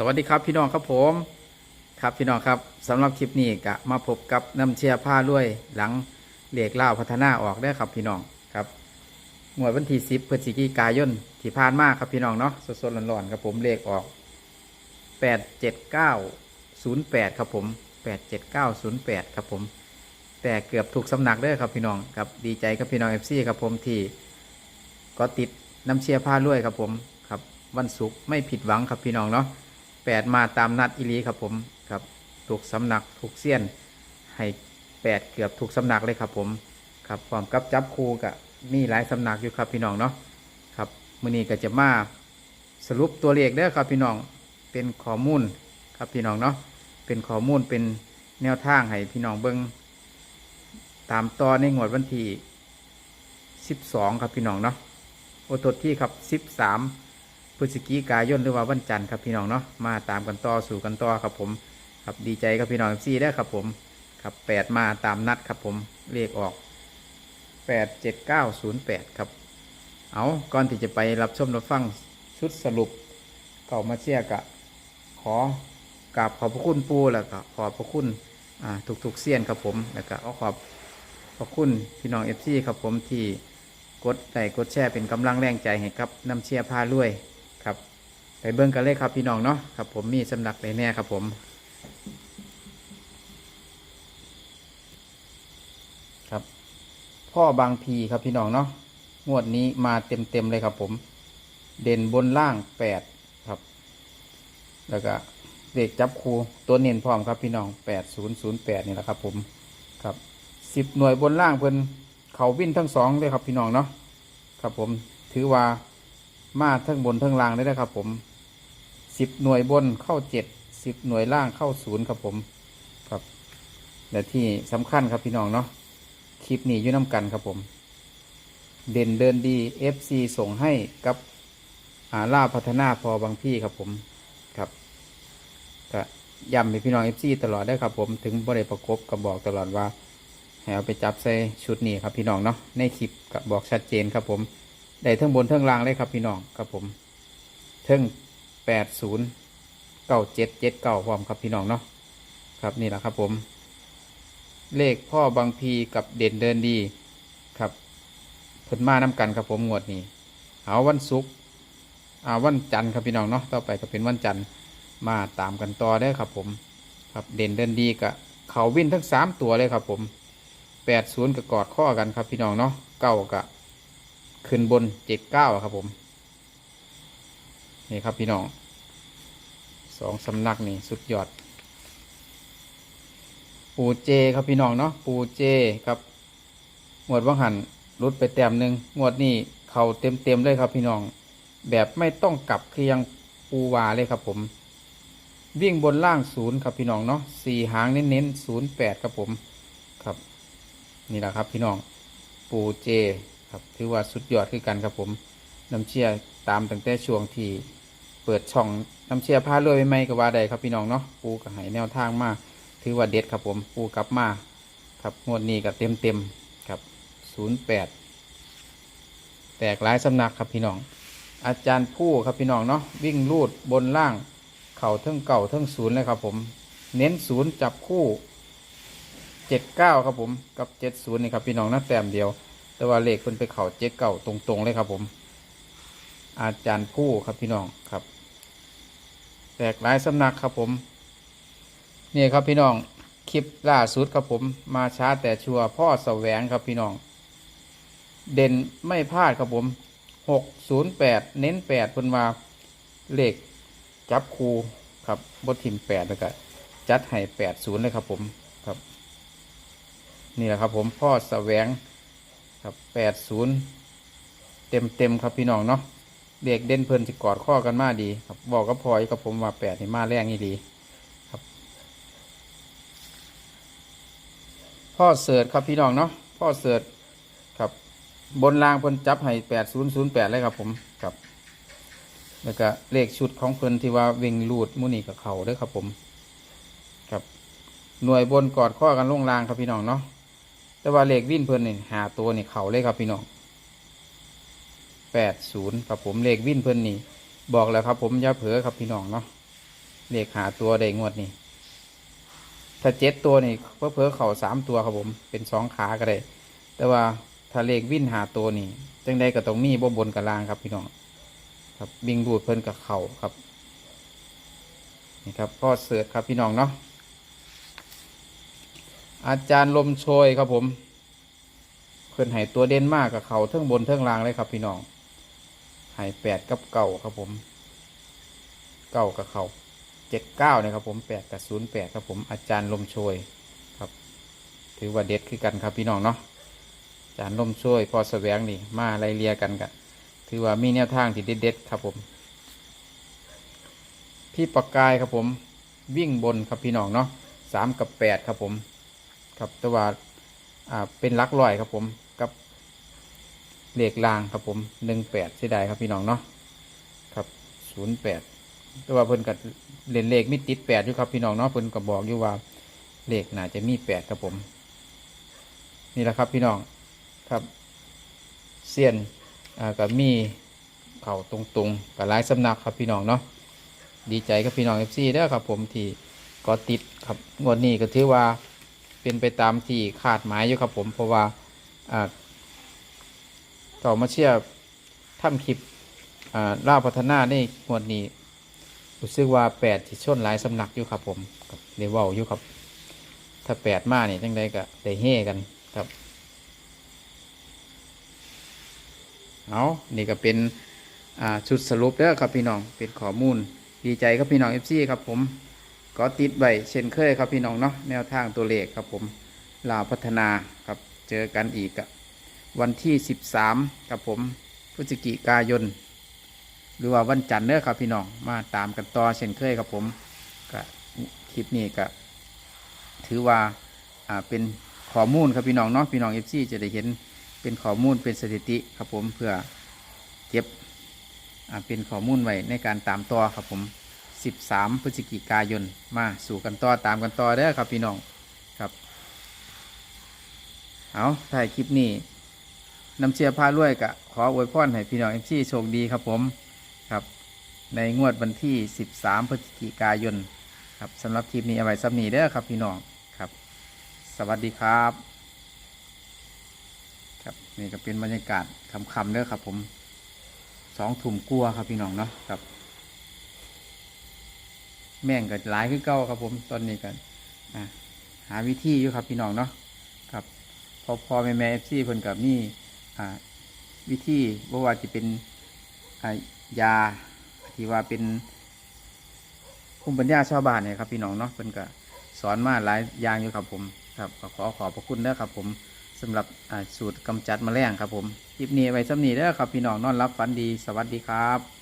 สวัสดีครับพี่น้องครับผมครับพี่น้องครับสำหรับคลิปนี้ก็มาพบกับน้ำเชียร์ผ้าลวยหลังเหล็กเล่าวพัฒนาออกได้ครับพี่น้องครับงวดวันที่10พฤศจิกายนที่ผ่านมาครับพี่น้องเนาะสดๆร้อนๆครับผมเลขออก87908ครับผม87908ครับผม แต่เกือบถูกสำนักเด้อครับพี่น้องครับดีใจกับพี่น้องเอฟซีครับผมที่ก็ติดน้ำเชียร์ผ้าลวยครับผมครับวันศุกร์ไม่ผิดหวังครับพี่น้องเนาะ แปดมาตามนัดอิลีครับผมครับถูกสำนักถูกเสี้ยนให้แปดเกือบถูกสำนักเลยครับผมครับพร้อมกับจับคูกับมีหลายสำนักอยู่ครับพี่น้องเนาะครับมือนี้ก็จะมาสรุปตัวเลขเด้อครับพี่น้องเป็นข้อมูลครับพี่น้องเนาะเป็นข้อมูลเป็นแนวทางให้พี่น้องเบิ้งตามต่อในงวดวันที่12 ครับพี่น้องเนาะโอตดที่ครับ 13 พฤศจิกายนหรือว่าวันจันทร์ครับพี่น้องเนาะมาตามกันต่อสู่กันต่อครับผมครับดีใจกับพี่น้องซีได้ครับผมครับ8มาตามนัดครับผมเลขออก87908ครับ เอาก่อนที่จะไปรับชมรับฟังชุดสรุปเก่ามาเชียร์กะขอกราบขอบพระคุณปูแล้วก็ขอบพระคุณอ่าทุกเสี้ยนครับผมแล้วก็ขอขอบพระคุณพี่น้องเอฟซีครับผมที่กดไลค์กดแชร์เป็นกำลังแรงใจให้ครับน้ำเชียร์พาลุย ไปเบิ่งกันเลยครับพี่น้องเนาะครับ ผมมีสำนักไปแน่ครับผม ครับ พ่อบางพีครับพี่น้องเนาะงวดนี้มาเต็มเต็มๆเลยครับผม เด่นบนล่างแปดครับ แล้วก็เด็กจับครูตัวเน้นพร้อมครับพี่น้องแปดศูนย์ศูนย์แปดนี่แหละครับผมครับสิบหน่วยบนล่างเพิ่นเขาวิ่นทั้งสองเลยครับพี่น้องเนาะครับผมถือว่า มาทั้งบนทั้งล่างได้นะครับ ผมสิบหน่วยบนเข้าเจ็ดสิบหน่วยล่างเข้าศูนย์ครับผมครับและที่สำคัญครับพี่น้องเนาะคลิปนี้ยู่น้ำกันครับผม เด่นเดินดี FC ส่งให้กับอาล่าพัฒนาพอบางพี่ครับผมครับก็ย้ำให้พี่น้อง FC ตลอดได้ครับ ผมถึงบริประกบกับบอกตลอดว่าให้เอาไปจับใส่ชุดนี้ครับพี่น้องเนาะในคลิปกับบอกชัดเจนครับผม ได้ทั้งบนทั้งล่างเลยครับพี่น้องครับผมทั้งแปดศูนย์เก้าเจ็ดเจ็ดเก้าพร้อมครับพี่น้องเนาะครับนี่แหละครับผม เลขพ่อบางพีกับเด่นเดินดีครับเพิ่นมาน้กันครับผมงวดนี้เอาวันศุกร์อาวันจันทร์ครับพี่น้องเนาะต่อไปก็เป็นวันจันทร์มาตามกันต่อได้ครับผม ครับเด่นเดินดีกับเขาวิ่นทั้งสามตัวเลยครับผมแปดศูนย์กับกอดข้อกันครับพี่น้องเนาะเก้ากับ ขึ้นบนเจ็ดเก้าครับผม นี่ครับพี่น้องสองสำนักนี่สุดยอด ปูเจครับพี่น้องเนาะปูเจครับงวดว่างหันรุดไปแต้มหนึ่งงวดนี้เขาเต็มเต็มเลยครับพี่น้อง แบบไม่ต้องกลับเคือยังปูวาเลยครับผม วิ่งบนล่างศูนย์ครับพี่น้องเนาะสี่หางเน้นๆศูนย์แปดครับผมครับ นี่แหละครับพี่น้องปูเจ ครับถือว่าสุดยอดคือกันครับผมน้ำเชี่ยตามตั้งแต่ช่วงที่เปิดช่องน้ำเชี่ยพาเลยไม่ไม่ก็ว่าใดครับพี่น้องเนาะปูกับหายแนวทางมาถือว่าเด็ดครับผมปูกลับมาครับงวดนี้ก็เต็มเต็มครับศูนย์แปดแตกหลายสำนักครับพี่น้อง อาจารย์ผู้ครับพี่น้องเนาะวิ่งลูดบนล่าง เข่าเทั้งเก่าเทั้งศูนย์เลยครับผม เน้นศูนย์จับคู่เจ็ดเก้าครับผมกับเจ็ดศูนย์นี่ครับพี่น้องนะแต้มเดียว แต่ว่าเลขคนไปเข่าเจ็ดเก้าตรงๆเลยครับผม อาจารย์ผู้ครับพี่น้องครับ แตกหลายสำนักครับผม นี่ครับพี่น้องคลิปล่าสุดครับผมมาช้าแต่ชัวร์พ่อแสวงครับพี่น้อง เด่นไม่พลาดครับผมหกศูนย์แปดเน้นแปดเพิ่นมาเลขจับคูครับบททิมแปดแล้วก็จัดให้แปดศูนย์เลยครับผมครับ นี่แหละครับผมพ่อแสวง ครับแปดศูนย์เต็มเต็มครับพี่น้องเนาะเด็กเด่นเพลินจะกอดข้อกันมาดี ครับบอกก็พออยกับผมว่าแปดนี่มาแรงนี่ดีครับ พ่อเสิร์ตครับพี่น้องเนาะพ่อเสิร์ตครับบนรางเพิ่นจับให้แปดศูนย์ศูนย์แปดเลยครับผมครับแล้วก็เลขชุดของเพลินที่ว่าเวงลูดมุนีกับเขาด้วยครับผม ครับหน่วยบนกอดข้อกันลงรางครับพี่น้องเนาะ แต่ว่าเลขวิ่นเพิ่นนี่หาตัวนี่เขาเลยครับพี่น้องแปดศูนย์ครับผมเลขวิ่นเพิ่นนี่ บอกแล้วครับ ผมอย่าเผลอครับพี่น้องเนาะเลขหาตัวได้งวดนี้ถ้าเจ็ดตัวนี่เพิ่อๆเข่าสามตัวครับผมเป็นสองขาก็ได้ แต่ว่าถ้าเลขวิ่นหาตัวนี่จังใดก็ต้องมีบ่บนกับล่างครับพี่น้องครับวิ่งรูดเพิ่นกับเข่าครับนี่ครับพ่อเสือครับพี่น้องเนาะ อาจารย์ลมโชยครับผมเพิ่อนให้ตัวเด่นมากกับเขาเทิงบนเทิงล่างเลยครับ พี่น้องให้แปดกับเก่าครับผมเก้ากับเขาเจ็ดเก้าเนี่ยครับผมแปดกับศูนย์แปดครับผมอาจารย์ลมโชยครับ ถือว่าเด็ดคือกันครับพี่น้องเนาะอาจารย์ลมโชยพอแสวงนี่มาไล่เลียกันกันถือว่ามีแนวทางที่เด็ดๆครับผม พี่ปากกายครับผมวิ่งบนครับพี่น้องเนาะสามกับแปดครับผม ครับแต่ว่าอ่าเป็นลักร้อยครับผมกับเลขลางครับผมหนึ่งแปดเสียดายครับพี่น้องเนาะครับศูนย์แปดแต่ว่าเพิ่นกับเล่นเลขมีติดแปดอยู่ครับพี่น้องเนาะเพิ่นก็บอกอยู่ว่าเลขน่าจะมีแปดครับผม นี่แหละครับพี่น้องครับเซียนกับมีเข่าตรงๆกับหลายสำนักครับพี่น้องเนาะดีใจกับพี่น้องเอฟซีเด้อครับผมที่ก็ติดครับงวดนี้ก็ถือว่า เป็นไปตามที่คาดหมายอยู่ครับผมเพราะว่าต่อมาเชื่อทำคลิปอ่าล่าพัฒนาในงวดนี้รู้สึกว่าแปดที่ชนหลายสำนักอยู่ครับผมเดเวลอยู่ครับ ถ้าแปดมาเนี่ยจังใดก็ได้เฮกันครับเอานี่ก็เป็นชุดสรุปแล้วครับพี่น้องเป็นข้อมูลดีใจครับพี่น้องเอฟซีครับผม ก็ติดไว้เช่นเคยครับพี่น้องเนาะแนวทางตัวเลขครับผมลาวพัฒนาครับเจอกันอีกวันที่ 13ครับผมพฤศจิกายน หรือว่าวันจันทร์เด้อครับพี่น้องมาตามกันต่อเช่นเคยครับผมก็คลิปนี้ก็ถือว่าอ่าเป็นข้อมูลครับพี่น้องเนาะพี่น้องเอฟซีจะได้เห็นเป็นข้อมูลเป็นสถิติครับผมเพื่อเก็บอ่าเป็นข้อมูลไว้ในการตามต่อครับผม 13 พฤศจิกายน มาสู่กันต่อตามกันต่อเด้อครับพี่น้องครับ เอาถ่ายคลิปนี้นำเชียร์พารวยกะขออวยพรให้พี่น้องเอฟซีโชคดีครับผมครับ ในงวดวันที่ 13 พฤศจิกายนครับสำหรับคลิปนี้เอาไว้ซ้ำนี้เด้อครับพี่น้องครับ สวัสดีครับครับนี่ก็เป็นบรรยากาศคำๆเด้อครับผมสองถุ่มกลัวครับพี่น้องเนาะครับ แม่งก็หลายขึ้นเก้าครับผมตอนนี้กันหาวิธีอยู่ครับพี่น้องเนาะครับพอพอแม่แม่เอฟซีเพิ่นกับนี่วิธีว่าว่าจะเป็นยาที่ว่าเป็นภูมิปัญญาชาวบ้านเนี่ยครับพี่น้องเนาะเพิ่นก็สอนมาหลายอย่างอยู่ครับผมครับขอขอบพระคุณเด้อครับผมสำหรับสูตรกำจัดแมลงครับผมคลิปนี้ไว้สำนีเด้อครับพี่น้องนอนรับฝันดีสวัสดีครับ